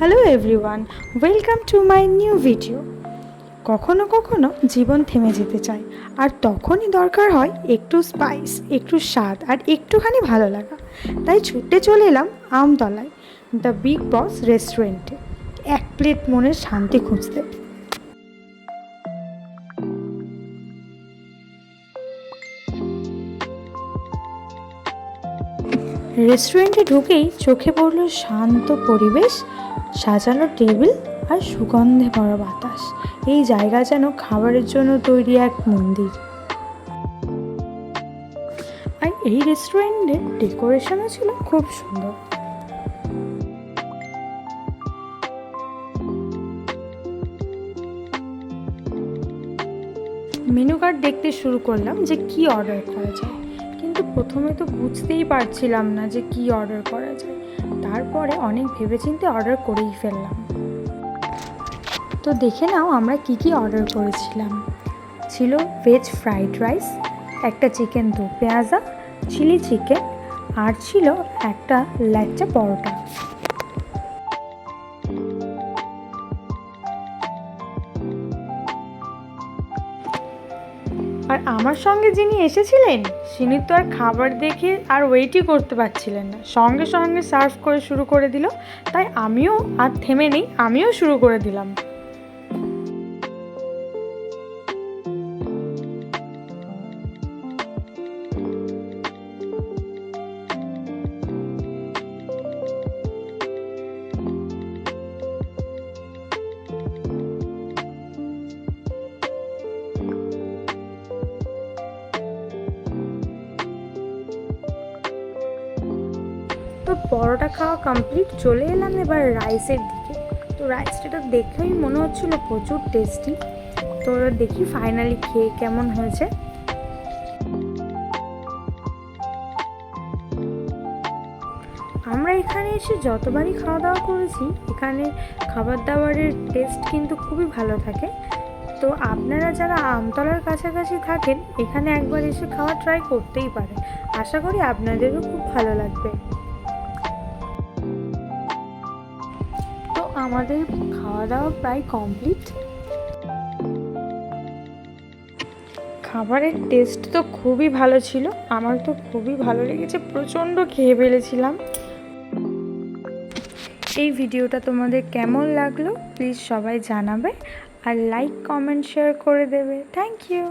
Hello everyone welcome to my new video কখনো কখনো জীবন থেমে যেতে চায়, আর তখনই দরকার হয় একটু স্পাইস একটু স্বাদ, আর একটুখানি ভালো লাগা। তাই ছুটে চলে এলাম আমতলায় দ্য বিগ বস রেস্টুরেন্টে এক প্লেট মনের শান্তি খুঁজতে। রেস্টুরেন্টে ঢুকেই চোখে পড়ল শান্ত পরিবেশ, সাজানো টেবিল আর সুগন্ধে ভরা বাতাস। এই জায়গা যেন খাবারের জন্য তৈরি এক মন্দির। আর এই রেস্টুরেন্টের ডেকোরেশনও ছিল খুব সুন্দর। মেনু কার্ড দেখতে শুরু করলাম যে কি অর্ডার করা যায়। কিন্তু প্রথমে তো বুঝতেই পারছিলাম না যে কি অর্ডার করা যায়। তারপরে অনেক ভেবেচিন্তে অর্ডার করেই ফেললাম। তো দেখে নাও আমরা কি কি অর্ডার করেছিলাম। ছিল ভেজ ফ্রাইড রাইস একটা চিকেন দু পেঁয়াজা চিলি চিকেন আর ছিল একটা ল্যাচা পরোটা। আর আমার সঙ্গে যিনি এসেছিলেন, তিনি তো আর খাবার দেখে আর ওয়েটই করতে পারছিলেন না। সঙ্গে সঙ্গে সার্ভ করে শুরু করে দিল, তাই আমিও আর থেমে নেই, আমিও শুরু করে দিলাম। তো পরোটা খাওয়া কমপ্লিট চলে এলাম এবার রাইসের দিকে। তো রাইসটা দেখেই মনে হচ্ছিল প্রচুর টেস্টি তো দেখি ফাইনালি খেয়ে কেমন হয়েছে। আমরা এখানে এসে যতবারই খাওয়া দাওয়া করেছি, এখানে খাবার দাবারের টেস্ট কিন্তু খুবই ভালো থাকে। তো আপনারা যারা আমতলার কাছাকাছি থাকেন, এখানে একবার এসে খাওয়া ট্রাই করতেই পারেন। আশা করি আপনাদেরও খুব ভালো লাগবে। আমাদের খাওয়া দাওয়া প্রায় কমপ্লিট খাবারের টেস্ট তো খুবই ভালো ছিল। আমার তো খুবই ভালো লেগেছে, প্রচণ্ড খেয়ে ফেলেছিলাম। এই ভিডিওটা তোমাদের কেমন লাগল প্লিজ সবাই জানাবে। আর লাইক কমেন্ট শেয়ার করে দেবে। Thank you